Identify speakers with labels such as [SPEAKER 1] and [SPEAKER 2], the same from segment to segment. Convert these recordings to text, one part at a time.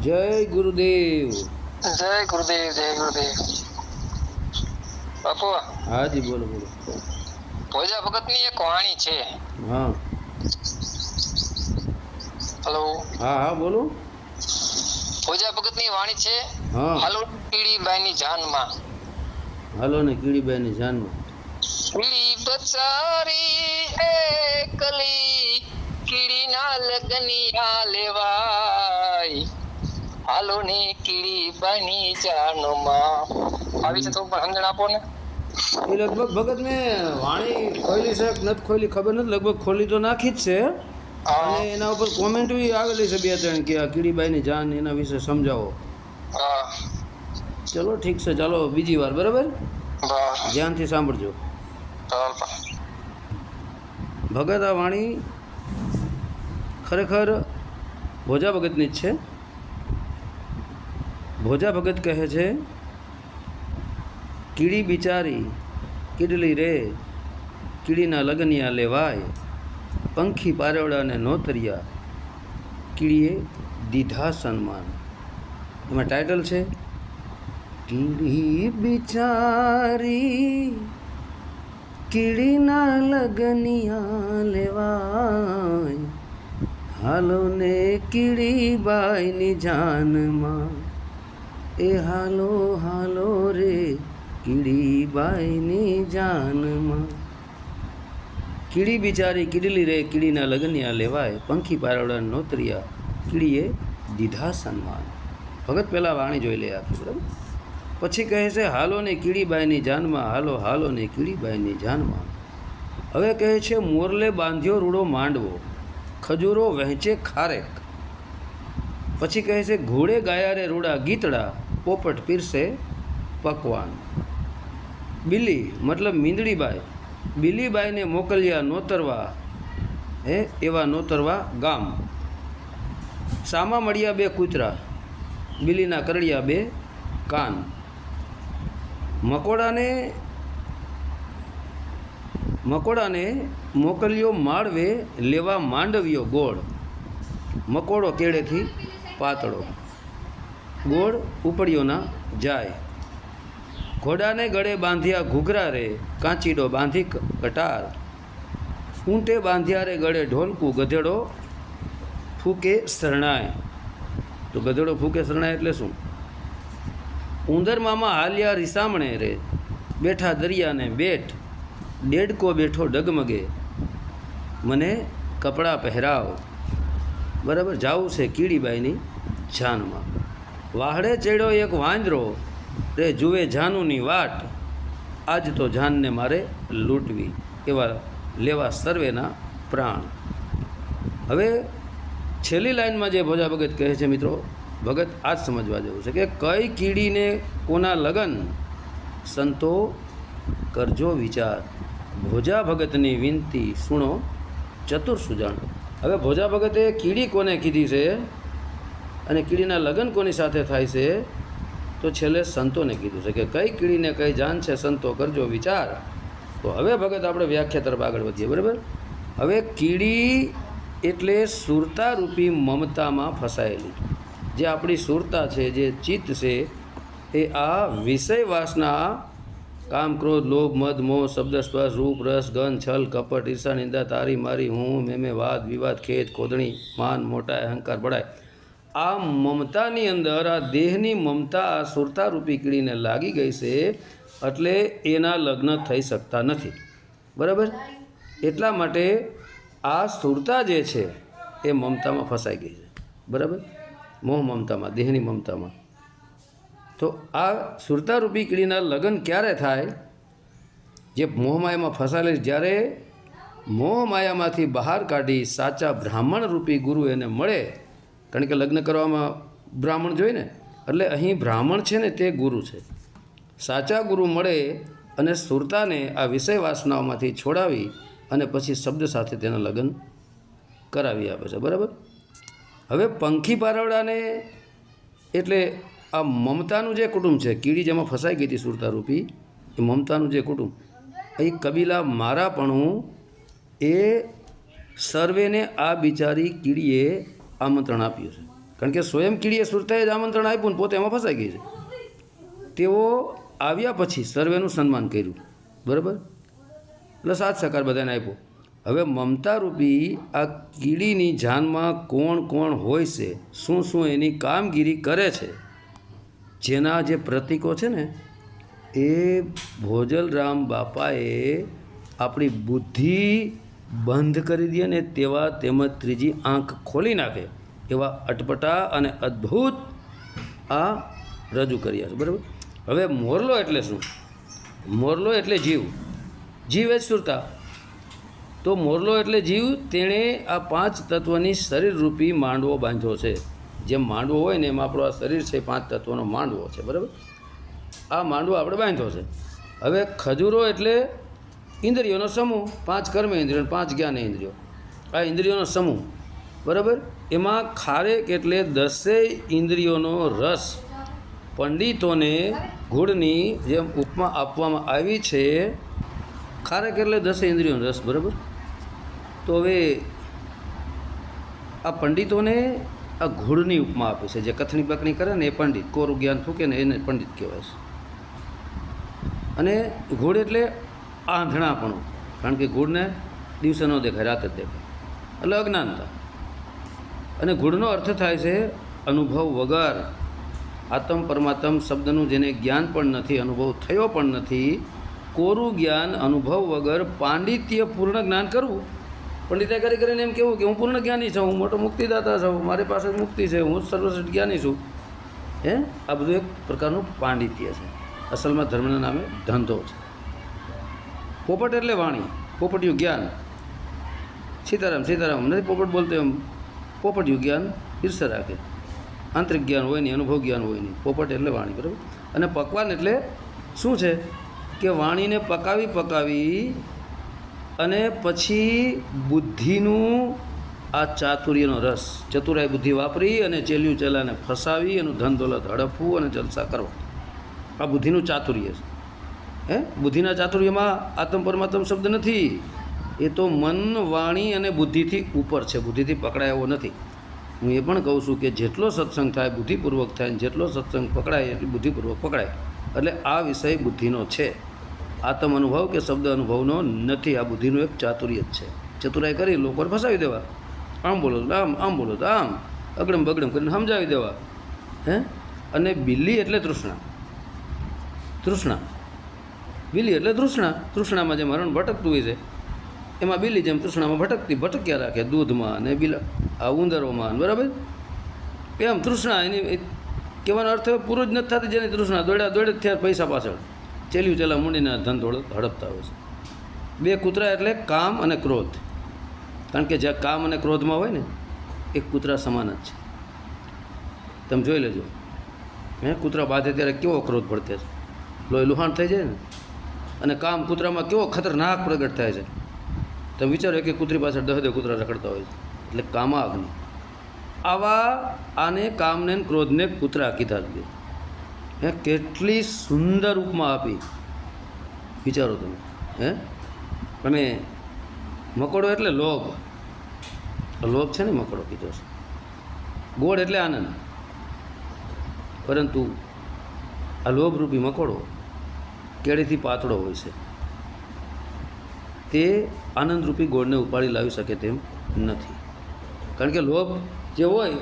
[SPEAKER 1] જય ગુરુદેવ.
[SPEAKER 2] જય ગુરુદેવ જય ગુરુદેવ. બાપુ
[SPEAKER 1] હાજી બોલો બોલો.
[SPEAKER 2] ભોજા ભગતની એક વાણી છે.
[SPEAKER 1] હા.
[SPEAKER 2] હેલો.
[SPEAKER 1] હા હા બોલો.
[SPEAKER 2] ભોજા ભગતની વાણી છે
[SPEAKER 1] હા.
[SPEAKER 2] હાલો પીળી બાઈ ની જાનમાં.
[SPEAKER 1] હાલો ને કીડીબાઈની જાનમાં.
[SPEAKER 2] કીડી બચારી એકલી કીડીના લગનિયા લેવાય. હાલો ને કીડી જાનો માં. આવી છે તો પણ સમજણ આપો ને.
[SPEAKER 1] એ લગભગ ભગત ને વાણી ખોલી છે નથી ખોલી ખબર નથી લગભગ ખોલી તો નાખી જ છે. અને એના ઉપર કોમેન્ટ બી આવેલી છે બે ત્રણ કે આ કીડીબાઈની જાન એના વિશે સમજાવો.
[SPEAKER 2] હા.
[SPEAKER 1] ચલો ઠીક છે ચાલો બીજી વાર બરાબર? ધ્યાનથી સાંભળજો. ભગત આ વાણી ખરેખર ભોજા ભગતની જ છે. ભોજા ભગત કહે છે, કીડી બિચારી, કીડલી રે, કીડીના લગનિયા લેવાય, પંખી પારવડાને નોતરિયા, કીડીએ દીધા સન્માન. એમાં ટાઇટલ છે, કીડી બિચારી, કીડીના લગનિયા લેવાય હાલો ને કીડીબાઈની જાનમાં. એ હાલો હાલો રે, કીડીબાઈની જાનમાં. કીડી બિચારી કીડલી રે, કીડીના લગનિયા લેવાય, પંખી પારવડા નોતરિયા, કીડીએ દીધા સન્માન. ભગત પહેલાં વાણી જોઈ લે આખી, બરાબર? પછી કહે છે, હાલો ને કીડીબાઈની જાનમાં, હાલો હાલો ને કીડીબાઈની જાનમાં. હવે કહે છે, મોરલે બાંધ્યો રૂડો માંડવો, ખજૂરો વહેંચે ખારેક પછી કહે છે, ઘોડે ગાયા રે રૂડા ગીતડા, પોપટ પીરસે પકવાન. બિલી, મતલબ મીંદડીબાઈ, બિલીબાઈને મોકલ્યા નોતરવા, હે, એવા નોતરવા ગામ. સામા મળ્યા બે કૂતરા, બિલીના કરડિયા બે કાન. મકોડાને મકોડાને મોકલ્યો માળવે લેવા માંડવ્યો ગોળ. મકોડો કેળેથી પાતળો. ગોળ ઉપડ્યો ના જાય. ઘોડાને ગળે બાંધ્યા ઘૂઘરા રે, કાંચીડો બાંધી કટાર. ઊંટે બાંધ્યા રે ગળે ઢોલકું, ગધેડો ફૂકે શરણાય તો ગધેડો ફૂકે શરણાય એટલે શું? ઉંદર મામા હાલ્યા રીસામણે રે, બેઠા દરિયાને બેઠ દેડકો બેઠો ડગમગે. મને કપડાં પહેરાવ. બરાબર? જાવું છે કીડીબાઈની. જાનમાં. વાહડે ચડ્યો એક વાંદરો રે જુએ જાનુની વાટ. આજ તો જાનને મારે લૂંટવી, એવા લેવા સર્વેના પ્રાણ. હવે છેલ્લી લાઈનમાં જે ભોજા ભગત કહે છે મિત્રો, ભગત આ જ સમજવા જેવું છે કે કઈ કીડીને કોના લગન? સંતો, કરજો વિચાર. ભોજા ભગતની વિનંતી સુણો ચતુર સુજાણ. હવે ભોજા ભગતે કીડી કોને કીધી છે? અને કીડીના લગ્ન કોની સાથે થાય છે? તો છેલ્લે સંતોને કીધું છે કે કઈ કીડીને કઈ જાન છે સંતો, કરજો વિચાર. તો હવે ભગત આપણે વ્યાખ્યા તરફ આગળ વધીએ, બરાબર? હવે કીડી એટલે સુરતા રૂપી મમતામાં ફસાયેલી. જે આપણી સુરતા છે, જે ચિત્ત છે, એ આ વિષય વાસના કામ, ક્રોધ, લોભ, મદ, મોહ, શબ્દ, સ્પર્શ, રૂપ, રસ ગન છલ, કપટ, ઈર્ષા, નિંદા, તારી, મારી, હું મેમે વાદ, વિવાદ ખેત ખોદણી, માન મોટા અહંકાર બળાય આ મમતાની અંદર, આ દેહની મમતા આ સુરતા રૂપી કીડીને લાગી ગઈ છે, એટલે એના લગ્ન થઈ શકતા નથી. બરાબર? એટલા માટે આ સુરતા જે છે, એ મમતામાં ફસાઈ ગઈ છે. બરાબર? મોહ મમતામાં, દેહની મમતામાં. તો આ સુરતારૂપી કીડીના લગ્ન ક્યારે થાય? જે મોહમાયામાં ફસાયેલી જ્યારે મોહમાયામાંથી બહાર કાઢી સાચા બ્રાહ્મણ રૂપી ગુરુ એને મળે કારણ કે લગ્ન કરવામાં બ્રાહ્મણ જોઈએ ને, એટલે અહીં બ્રાહ્મણ છે ને તે ગુરુ છે. સાચા ગુરુ મળે અને સુરતાને આ વિષય વાસનાઓમાંથી છોડાવી અને પછી શબ્દ સાથે તેના લગ્ન કરાવી આપે છે. બરાબર? હવે પંખી પારવડાને એટલે આ મમતાનું જે કુટુંબ છે, કીડી જેમાં ફસાઈ ગઈ હતી સુરતા રૂપી એ મમતાનું જે કુટુંબ, એ કબીલા મારાપણું એ સર્વેને આ બિચારી કીડીએ આમંત્રણ આપ્યું છે. કારણ કે સ્વયં કીડીએ સુરતાએ જ આમંત્રણ આપ્યું પોતે એમાં ફસાઈ ગઈ છે. તેઓ આવ્યા પછી સર્વેનું સન્માન કર્યું. બરાબર? એટલે સાથ સહકાર બધાને આપ્યો. હવે મમતારૂપી આ કીડીની જાનમાં કોણ કોણ હોય છે, શું શું એની કામગીરી કરે છે, જેના જે પ્રતીકો છે ને, એ ભોજલરામ બાપાએ આપણી બુદ્ધિ બંધ કરી દે ને તેવા તેમજ ત્રીજી આંખ ખોલી નાખે એવા અટપટા અને અદ્ભુત આ રજૂ કર્યા છે. બરાબર? હવે મોરલો એટલે શું? મોરલો એટલે જીવ. જીવ એ જ સુરતા. તો મોરલો એટલે જીવ તેણે આ પાંચ તત્વની શરીરરૂપી માંડવો બાંધ્યો છે. જેમ માંડવો હોય ને એમાં આપણો આ શરીર છે પાંચ તત્વનો માંડવો છે. બરાબર? આ માંડવો આપણે બાંધ્યો છે. હવે ખજૂરો એટલે ઇન્દ્રિયોનો સમૂહ, પાંચ કર્મ અને પાંચ જ્ઞાન ઇન્દ્રિયો. આ ઇન્દ્રિયોનો સમૂહ. બરાબર? એમાં ખારેક એટલે દસેય ઇન્દ્રિયોનો રસ. પંડિતોને ગુડની જેમ ઉપમા આપવામાં આવી છે ખારેક એટલે દસે ઇન્દ્રિયોનો રસ, બરાબર? તો હવે આ પંડિતોને આ ઘોડની ઉપમા આપે છે, જે કથની બકણી કરે ને એ પંડિત. કોરું જ્ઞાન ફૂકે ને એને પંડિત કહેવાય છે. અને ઘોડ એટલે આંધણાપણું. કારણ કે ઘોડને દિવસે ન દેખાય, રાતે જ દેખાય. એટલે અજ્ઞાનતા અને ઘોડનો અર્થ થાય છે અનુભવ વગર. આત્મ પરમાત્મ શબ્દનું જેને જ્ઞાન પણ નથી, અનુભવ થયો પણ નથી, કોરું જ્ઞાન અનુભવ વગર પાંડિત્ય પૂર્ણ જ્ઞાન કરવું. પંડિતે કરી કરીને એમ કેવું કે હું પૂર્ણ જ્ઞાની છું, હું મોટો મુક્તિદાતા છું, મારી પાસે મુક્તિ છે, હું સર્વશ્રેષ્ઠ જ્ઞાની છું. હે? આ બધું એક પ્રકારનું પાંડિત્ય છે. અસલમાં ધર્મના નામે ધંધો છે. પોપટ એટલે વાણી, પોપટિયું જ્ઞાન. સીતારામ સીતારામ, નથી પોપટ બોલતો એમ. પોપટિયું જ્ઞાન ઈર્ષા રાખે. આંતરિક જ્ઞાન હોય નહીં, અનુભવ જ્ઞાન હોય નહીં. પોપટ એટલે વાણી, બરાબર? અને પકવાન એટલે શું છે? કે વાણીને પકાવી પકાવી અને પછી બુદ્ધિનું આ ચાતુર્યનો રસ. ચતુરાઈ બુદ્ધિ વાપરી અને ચેલ્યું ચેલાને ફસાવી, એનું ધન દોલત હડપવું અને જલસા કરવા. આ બુદ્ધિનું ચાતુર્ય છે. હે? બુદ્ધિના ચાતુર્યમાં આત્મ પરમાત્મ શબ્દ નથી. એ તો મન, વાણી અને બુદ્ધિથી ઉપર છે. બુદ્ધિથી પકડાય એવો નથી. હું એ પણ કહું છું કે જેટલો સત્સંગ થાય, બુદ્ધિપૂર્વક થાય જેટલો સત્સંગ પકડાય એટલી બુદ્ધિપૂર્વક પકડાય. એટલે આ વિષય બુદ્ધિનો છે. આત્મ અનુભવ કે શબ્દ અનુભવનો નથી. આ બુદ્ધિનું એક ચાતુર્ય જ છે. ચતુરાઈ કરી લોકોને ફસાવી દેવા. આમ બોલો તો આમ આમ બોલો તો આમ. અગડમ બગડમ કરીને સમજાવી દેવા. હે? અને બિલ્લી એટલે તૃષ્ણા. તૃષ્ણા. બિલ્લી એટલે તૃષ્ણા. તૃષ્ણામાં જે મરણ ભટકતું હોય છે, એમાં બિલી જેમ તૃષ્ણામાં ભટકતી, ભટક્યા રાખે દૂધમાં અને બિલા, આ ઉંદરોમાં બરાબર? એમ તૃષ્ણા એની કહેવાનો અર્થ પૂરો જ નથી થતી જેની તૃષ્ણા દોડ્યા દોડે ત્યારે પૈસા પાછળ. ચેલ્યું ચેલા મૂડીને ધન થોડો હડપતા હોય છે. બે કૂતરા એટલે કામ અને ક્રોધ. કારણ કે જ્યાં કામ અને ક્રોધમાં હોય ને, એ કૂતરા સમાન જ છે. તમે જોઈ લેજો. હે, કૂતરા બાંધે ત્યારે કેવો ક્રોધ ભડકે લોહી લુહાણ થઈ જાય ને? અને કામ કૂતરામાં કેવો ખતરનાક પ્રગટ થાય છે? તમે વિચારો કે કૂતરી પાછળ દહ દહ કૂતરા રખડતા હોય છે. એટલે કામા અગ્નિ. આવા આને કામને ક્રોધને કૂતરા કીધા જ હે, કેટલી સુંદર ઉપમા આપી. વિચારો તમે, હે? અને મકોડો એટલે લોભ. લોભ છે ને મકોડો કીધો છે. ગોળ એટલે આનંદ. પરંતુ આ લોભરૂપી મકોડો કેળીથી પાતળો હોય છે. તે આનંદરૂપી ગોળને ઉપાડી લાવી શકે તેમ નથી. કારણ કે લોભ જે હોય,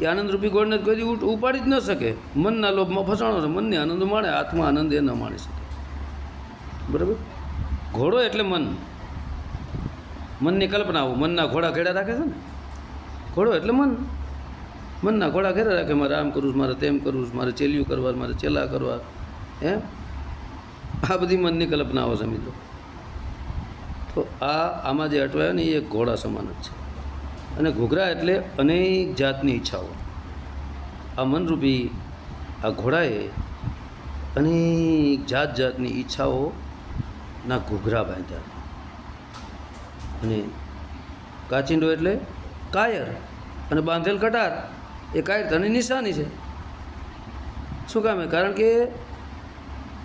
[SPEAKER 1] એ આનંદરૂપી ગોળને કોઈ ઉપાડી જ ન શકે. મનના લોભમાં ફસાણો છે. મનને આનંદ માણે, આત્મા આનંદ એ ન માણી શકે. બરાબર? ઘોડો એટલે મન. મનની કલ્પનાઓ મનના ઘોડા ઘેડા રાખે છે ને? ઘોડો એટલે મન. મનના ઘોડા ઘેરા રાખે. મારે આમ કરવું મારે તેમ કરવું મારે ચેલિયું કરવા મારે ચેલા કરવા હે? આ બધી મનની કલ્પનાઓ છે મિત્રો. તો આ આમાં જે અટવાયો ને એ ઘોડા સમાન જ છે. અને ઘૂઘરા એટલે અનેક જાતની ઈચ્છાઓ. આ મનરૂપી આ ઘોડાએ અનેક જાત જાતની ઈચ્છાઓના ઘૂઘરા બાંધ્યા. અને કાચિંડો એટલે કાયર અને બાંધેલ કટાર. એ કાયર કાયરતાની નિશાની છે. શું કામે કારણ કે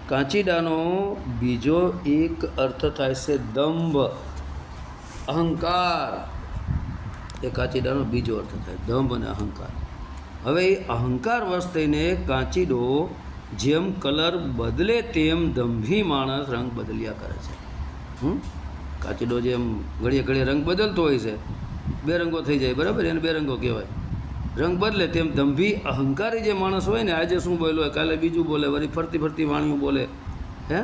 [SPEAKER 1] કાંચીડાનો બીજો એક અર્થ થાય છે દંભ, અહંકાર. એ કાંચીડાનો બીજો અર્થ થાય, દંભ અને અહંકાર. હવે એ અહંકાર વશ થઈને કાંચીડો જેમ કલર બદલે તેમ દંભી માણસ રંગ બદલ્યા કરે છે. કાચીડો જેમ ઘડીએ ઘડીએ રંગ બદલતો હોય છે, બે રંગો થઈ જાય, બરાબર? એને બે રંગો કહેવાય. રંગ બદલે તેમ દંભી અહંકારી જે માણસ હોય ને, આજે શું બોલ્યો હોય? કાલે બીજું બોલે, વળી ફરતી ફરતી વાણીઓ બોલે. હે?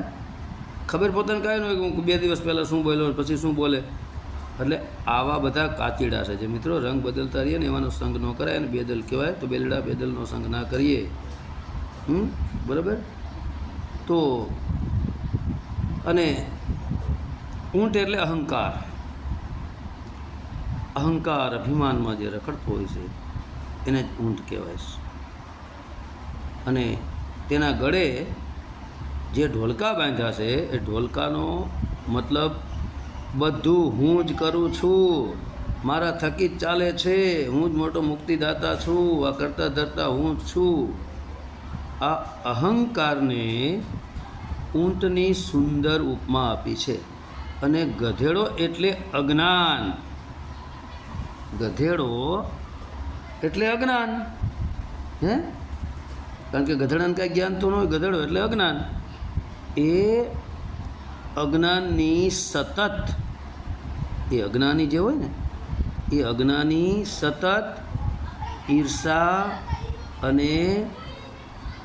[SPEAKER 1] ખબર પોતાને કાંઈ ન હોય કે હું બે દિવસ પહેલાં શું બોલ્યો પછી શું બોલે? એટલે આવા બધા કાચીડા છે. જે મિત્રો, રંગ બદલતા રહીએ ને, એવાનો સંગ ન કરાય અને બેદલ કહેવાય, તો બેલડા બેદલનો સંગ ના કરીએ. હમ? બરાબર? તો, અને ઊંટ એટલે અહંકાર. અહંકાર અભિમાનમાં જે રખડતો હોય છે. એને જ ઊંટ કહેવાય છે. અને તેના ગળે જે ઢોલકા બાંધ્યા છે, એ ઢોલકાનો મતલબ, બધું હું જ કરું છું. મારા થકી જ ચાલે છે. હું જ મોટો મુક્તિદાતા છું. આ કરતા ધરતા હું જ છું. આ અહંકારને ઊંટની સુંદર ઉપમા આપી છે. અને ગધેડો એટલે અજ્ઞાન. ગધેડો એટલે અજ્ઞાન. હે? કારણ કે ગધડાને કાંઈ જ્ઞાન તો ન હોય, ગધડો એટલે અજ્ઞાન. એ અજ્ઞાનની સતત, એ અજ્ઞાની જે હોય ને, એ અજ્ઞાની સતત ઈર્ષા અને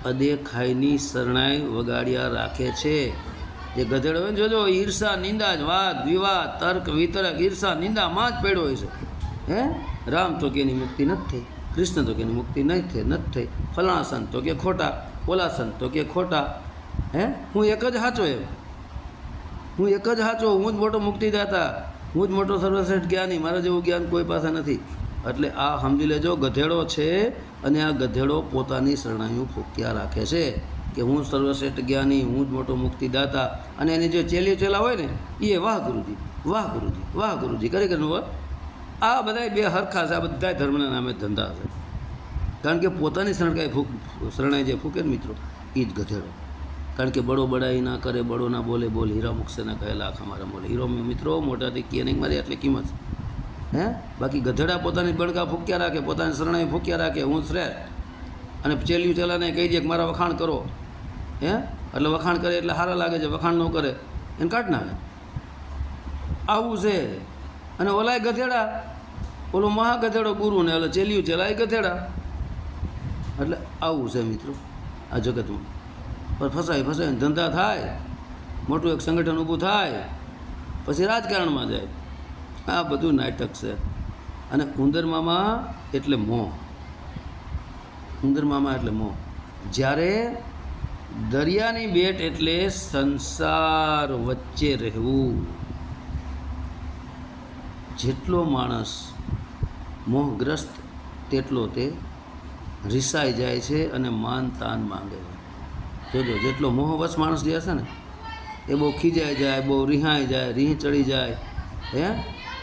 [SPEAKER 1] અદેખાઈની શરણાઈ વગાડ્યા રાખે છે. જે ગધેડો હોય ને, જોજો, ઈર્ષા, નિંદા જ, વાદ, વિવાદ, તર્ક, વિતર્ક, ઈર્ષા નિંદામાં જ પડ્યો હોય છે. હે? રામ તો કે એની મુક્તિ નથી થઈ, કૃષ્ણ તો કે એની મુક્તિ નહીં થઈ, નથી થઈ. ફલાણા સંત તો કે ખોટા, ઓલા સંત તો કે ખોટા. હે? હું એક જ સાચો એમ. હું એક જ સાચો હું જ મોટો મુક્તિદાતા. હું જ મોટો સર્વશ્રેષ્ઠ જ્ઞાની, મારા જેવું જ્ઞાન કોઈ પાસે નથી. એટલે આ સમજી લેજો, ગધેડો છે અને આ ગધેડો પોતાની શરણાઈઓ ફૂક્યા રાખે છે. કે હું સર્વશ્રેષ્ઠ જ્ઞાની, હું જ મોટો મુક્તિદાતા. અને એની જે ચેલીઓ ચેલા હોય ને, એ વાહ ગુરુજી વાહ ગુરુજી વાહ ગુરુજી. કરી કે આ બધા બે હરખા છે આ બધા ધર્મના નામે ધંધા છે. કારણ કે પોતાની શરણાઈ ફૂક, શરણાઈ જે ફૂકે ને મિત્રો એ જ ગધેડો. કારણ કે બડો બડાઈ ના કરે, બડો ના બોલે, બોલ, હીરા મુકશે ના કહે, લાખ અમારા બોલે હીરો મિત્રો, મોટાથી કીએ નહીં મારી એટલી કિંમત. હે? બાકી ગધેડા પોતાની બણકા ફૂક્યા રાખે, પોતાની શરણાઈ ફૂક્યા રાખે, હું શ્રેષ્ઠ અને ચેલ્યું ચેલાને કહી દે કે મારા વખાણ કરો. હે? એટલે વખાણ કરે એટલે સારા લાગે છે, વખાણ ન કરે. એને કાઢ નાખે. આવું છે. અને ઓલાય ગધેડા, ઓલો મહાગધેડો ગુરુ ને ઓલો ચેલ્યું ચેલાય ગધેડા. એટલે આવું છે મિત્રો આ જગતમાં. પણ ફસાય ફસાય ધંધા થાય, મોટું એક સંગઠન ઊભું થાય, પછી રાજકારણમાં જાય. આ બધું નાટક છે. અને ઉંદરમામા એટલે મોહ ઉંદરમામા એટલે મોહ જ્યારે દરિયાની બેટ એટલે સંસાર વચ્ચે રહેવું. જેટલો માણસ મોહગ્રસ્ત, તેટલો તે રિસાઈ જાય છે અને માન તાન માંગે છે. જોજો, જેટલો મોહવશ માણસ જે હશે ને, એ બહુ ખીજાઈ જાય, બહુ રિહાઈ જાય, રીહ ચડી જાય, હે?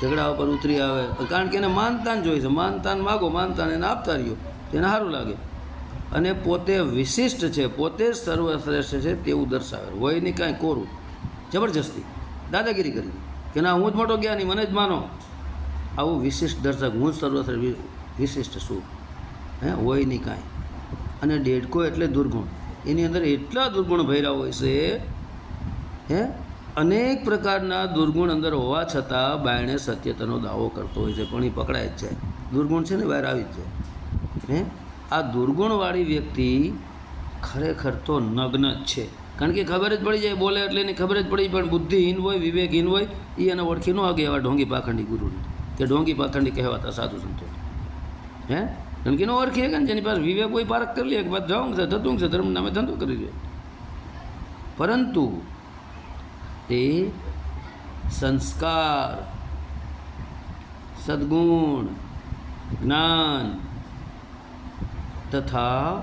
[SPEAKER 1] ઝઘડા ઉપર ઉતરી આવે. કારણ કે એને માનતાન જોઈએ છે. માનતાન માગો માનતાન એને આપતા રહ્યો. તેને સારું લાગે. અને પોતે વિશિષ્ટ છે, પોતે જ સર્વશ્રેષ્ઠ છે તેવું દર્શાવે. હોય નહીં કાંઈ કોરું. જબરજસ્તી. દાદાગીરી કરી. કે ના, હું જ મોટો જ્ઞાની મને જ માનો. આવું વિશિષ્ટ દર્શક, હું જ વિશિષ્ટ છું. હે, હોય નહીં કાંઈ. અને ડેડકો એટલે દુર્ગુણ. એની અંદર એટલા દુર્ગુણ ભર્યા હોય છે, હે, અનેક પ્રકારના દુર્ગુણ અંદર હોવા છતાં બાયણે સત્યતાનો દાવો કરતો હોય છે, પણ એ પકડાય જ જાય દુર્ગુણ છે ને, બહાર આવી જ જાય. હે, આ દુર્ગુણવાળી વ્યક્તિ ખરેખર તો નગ્ન જ છે. કારણ કે ખબર જ પડી જાય, બોલે એટલે એની ખબર જ પડી, પણ બુદ્ધિહીન હોય, વિવેકહીન હોય એ એને ઓળખી ન આગે એવા ઢોંગી પાખંડી ગુરુને. કે ઢોંગી પાથરણી કહેવાતા સાધુ સંતો. હે? કે એનો ઓળખી કે જેની પાસે વિવેક હોય પારક કરી લે, કે બસ જાઉં છે થતું છે ધર્મ નામે ધંધો કરી લે. પરંતુ તે સંસ્કાર, સદ્ગુણ, જ્ઞાન તથા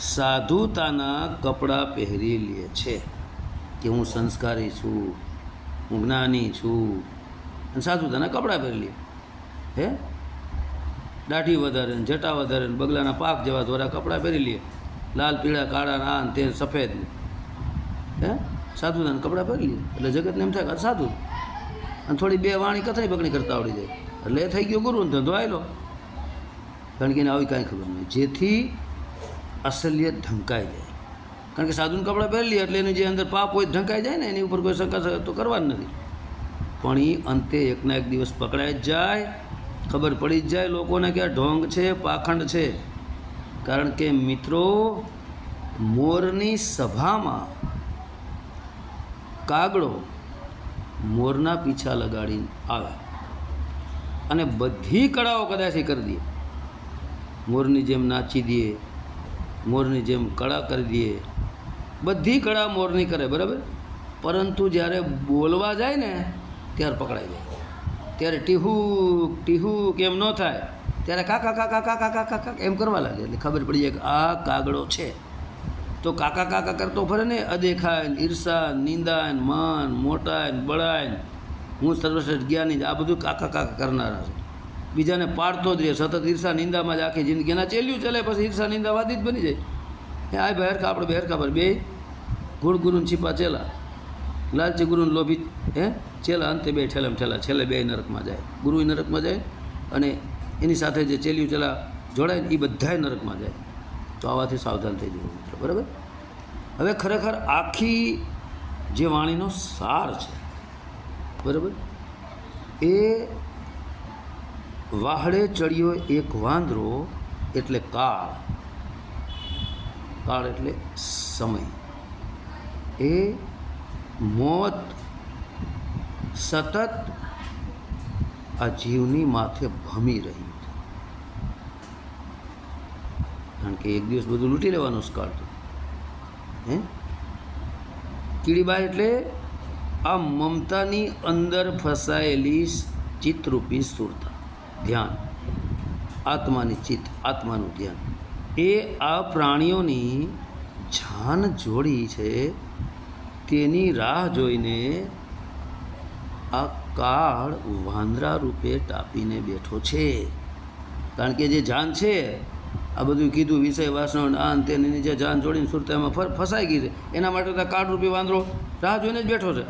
[SPEAKER 1] સાધુતાના કપડાં પહેરી લે છે કે હું સંસ્કારી છું, હું જ્ઞાની છું. અને સાધુતાના કપડાં પહેરી લે. હે? દાઢી વધારે ને જટા વધારે ને બગલાના પાક જેવા ધોરા કપડાં પહેરી લે. લાલ, પીળા, કાળા ના ને તે સફેદ ને. હે? સાધુતાના કપડાં પહેરી લે. એટલે જગતને એમ થાય કે સાધુ. અને થોડી બે વાણી કથરી બકણી કરતા આવડી જાય. એટલે એ થઈ ગયો ગુરુ ધંધો આવેલો કારણ કે એને આવી કાંઈ ખબર નહીં. જેથી અસલિયત ઢંકાઈ જાય. કારણ કે સાધુને કપડાં પહેરી લે એટલે એની જે અંદર પાપ હોય ઢંકાઈ જાય ને, એની ઉપર કોઈ શંકા તો કરવાની નથી. પણ એ અંતે એકના એક દિવસ પકડાઈ જ જાય. ખબર પડી જ જાય લોકોને કે આ ઢોંગ છે, પાખંડ છે. કારણ કે મિત્રો, મોરની સભામાં કાગડો મોરના પીછા લગાડીને આવે. અને બધી કળાઓ કદાચ કરી દે. મોરની જેમ નાચી દે, મોરની જેમ કળા કરી દે. બધી કળા મોરની કરે, બરાબર? પરંતુ જ્યારે બોલવા જાય ને ત્યારે પકડાઈ જાય. ત્યારે ટીહુ ટીહુ એમ ન થાય, ત્યારે કાકા કાકા કાકા કાકા કાકા એમ કરવા લાગે. એટલે ખબર પડી જાય કે આ કાગડો છે. તો કાકા કાકા કરતો ફરે ને અદેખાય ઈર્ષા નિંદા ને માન મોટા ને બળાય ને હું સર્વશ્રેષ્ઠ જ્ઞાની આ બધું કાકા કાકા કરનારા છે. બીજાને પાડતો જ રહે. સતત ઈર્ષા, નિંદામાં જ આખી જિંદગી. એના ચેલ્યું ચાલે, પછી ઈર્ષા નિંદાવાદી જ બની જાય. એ આ બહેરખા, આપણે બહેરખા પર બે ગુણ ગુરુન છીપા ચેલા. લાલચી ગુરુને લોભી, હે? છેલ્લા અંતે બે ઠેલામ ઠેલા, છેલ્લે બે નરકમાં જાય. ગુરુ નરકમાં જાય અને એની સાથે જે ચેલ્યું ચેલા જોડાય એ બધાય નરકમાં જાય. તો આવાથી સાવધાન થઈ જવું મિત્રો, બરાબર? હવે ખરેખર આખી જે વાણીનો સાર છે, બરાબર? એ વાહડે ચડ્યો એક વાંદરો એટલે કાળ. કાળ એટલે સમય. એ મોત સતત આ જીવની માથે ભમી રહ્યું છે. કારણ કે એક દિવસ બધું લૂંટી લેવાનું જ હે? કીડીબાઈ એટલે આ મમતાની અંદર ફસાયેલી ચિત્તરૂપી સુરતા ધ્યાન. આત્માની ચિત્ત, આત્માનું ધ્યાન. એ આ પ્રાણીઓની જાન જોડી છે તેની રાહ જોઈને આ કાળ વાંદરા રૂપે ટાપીને બેઠો છે. કારણ કે જે જાન છે, આ બધું કીધું વિષય વાસણ આ તેની જે જાન જોડીને સુરતામાં ફર, ફસાઈ ગઈ છે. એના માટે તો કાળ રૂપે વાંદરો રાહ જોઈને જ બેઠો છે.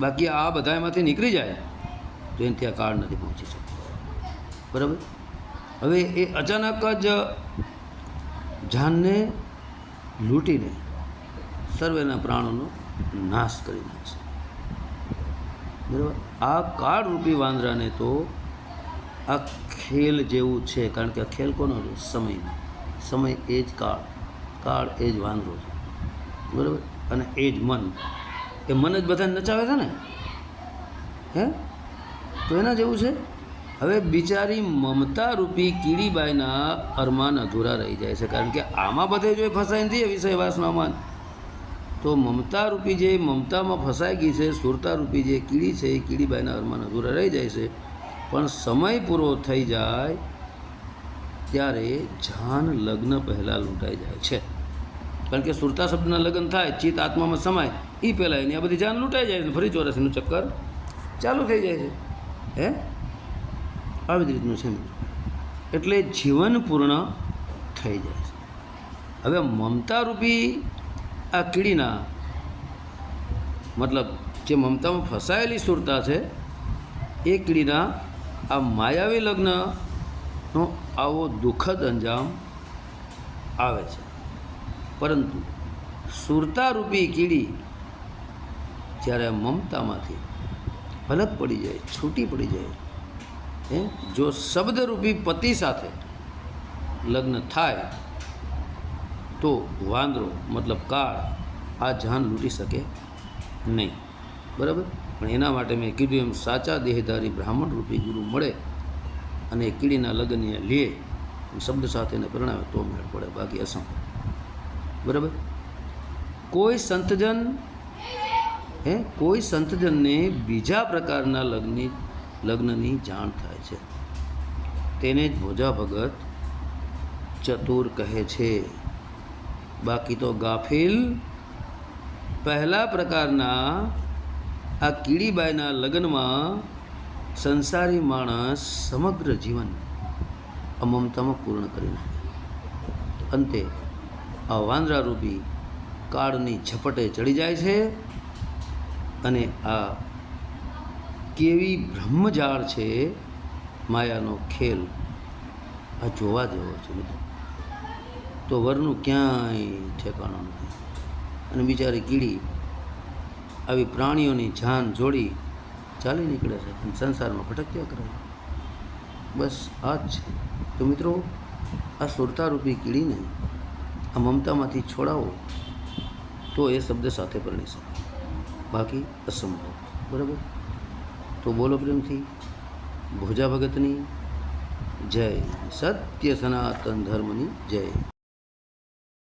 [SPEAKER 1] બાકી આ બધા એમાંથી નીકળી જાય, તો એને ત્યાં કાળ નથી પહોંચી શકતો. બરાબર? હવે એ અચાનક જ જાનને લૂંટીને સર્વેના પ્રાણોનો નાશ કરી નાખશે. બરાબર? આ કાળરૂપી વાંદરાને તો આ ખેલ જેવું છે, કારણ કે આ ખેલ કોનો છે? સમયનો. સમય એ જ કાળ. કાળ એ જ વાંદરો છે. બરાબર? અને એ જ મન. એ મન જ બધાને નચાવે છે ને? હે? તો એના જેવું છે? હવે બિચારી મમતા રૂપી કીડીબાઈના અરમાન અધૂરા રહી જાય છે, કારણ કે આમાં બધે જો ફસાઈને એ વિષય વાસનામાં તો મમતા રૂપી જે મમતામાં ફસાઈ ગઈ છે સુરતા રૂપી જે કીડી છે, એ કીડીબાઈના અરમાન અધૂરા રહી જાય છે. પણ સમય પૂરો થઈ જાય ત્યારે જાન લગ્ન પહેલાં લૂંટાઈ જાય છે. કારણ કે સુરતા શબ્દના લગ્ન થાય, ચિત્ત આત્મામાં સમાય એ પહેલાં એની આ બધી જાન લૂંટાઈ જાય છે. ફરી ચોરસીનું ચક્કર ચાલુ થઈ જાય છે. હે? આવી જ રીતનું છે એટલે જીવન પૂર્ણ થઈ જાય છે. હવે મમતારૂપી આ કીડીના મતલબ જે મમતામાં ફસાયેલી સુરતા છે, એ કીડીના આ માયાવી લગ્નનો આવો દુઃખદ અંજામ આવે છે. પરંતુ સુરતારૂપી કીડી જ્યારે મમતામાંથી અલગ પડી જાય, છૂટી પડી જાય, હે, જો શબ્દરૂપી પતિ સાથે લગ્ન થાય તો વાંદરો, મતલબ કાળ, આ જાન લૂંટી શકે નહીં. બરાબર? પણ એના માટે મેં કીધું એમ, સાચા દેહધારી બ્રાહ્મણ રૂપી ગુરુ મળે અને કીડીના લગ્નને લે શબ્દ સાથે એને પરણાવે તો મેળ પડે, બાકી અસંભવ. બરાબર? કોઈ સંતજન, હે? કોઈ સંતજનને બીજા પ્રકારના લગ્નની લગ્નની જાણ થાય છે. તેને જ ભોજા ભગત ચતુર કહે છે. બાકી તો ગાફિલ પહેલા પ્રકારના આ કીડીબાઈના લગ્નમાં સંસારી માણસ સમગ્ર જીવન અમમતામાં પૂર્ણ કરી નાખે. અંતે આ વાંદરારૂપી કાળની ઝપટે ચડી જાય છે અને આ કેવી બ્રહ્મજાળ છે માયાનો ખેલ આ જોવા જેવો છે મિત્રો. તો વરનું ક્યાંય ઠેકાણું નથી. અને બિચારી કીડી આવી પ્રાણીઓની જાન જોડી ચાલી નીકળે છે અને સંસારમાં ભટક્યા કરે બસ આ જ છે. તો મિત્રો, આ સુરતારૂપી કીડીને આ મમતામાંથી છોડાવો તો એ શબ્દ સાથે પરણી શકે. બાકી અસંભવ. બરાબર? તો બોલો પ્રેમથી. ભોજા ભગતની જય. સત્ય સનાતન ધર્મની જય.